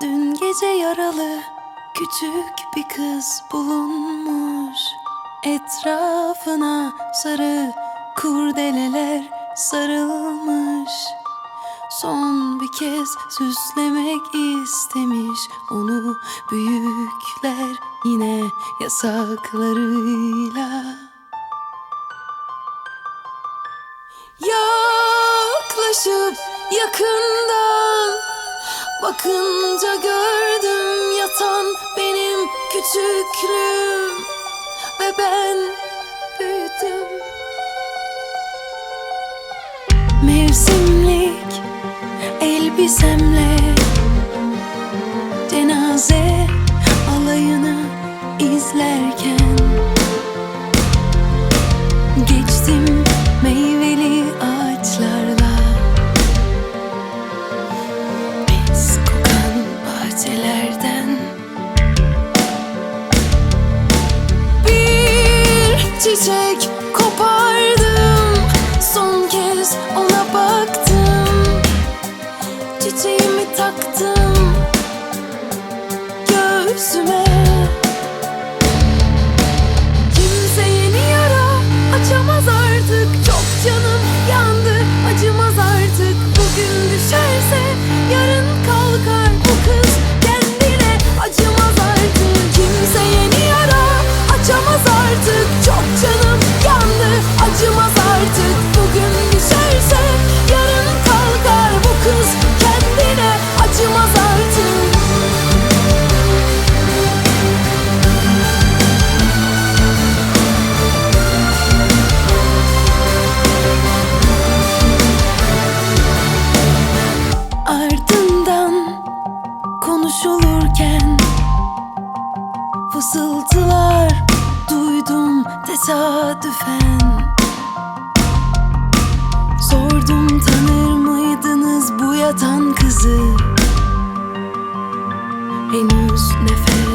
Dün gece yaralı küçük bir kız bulunmuş. Etrafına sarı kurdeleler sarılmış. Son bir kez süslemek istemiş. Onu büyükler yine yasaklarıyla. Yaklaşıp yakından Bakınca gördüm yatan benim küçüklüğüm Ve ben büyüdüm. Mevsimlik elbisemle Cenaze alayını izlerken Geçtim meyveli bahçelerden Bir çiçek kopardım. Son kez ona baktım. Çiçeğimi taktım. Göğsüme Ardından konuşulurken Fısıltılar duydum tesadüfen. Sordum tanır mıydınız bu yatan kızı? Henüz nefes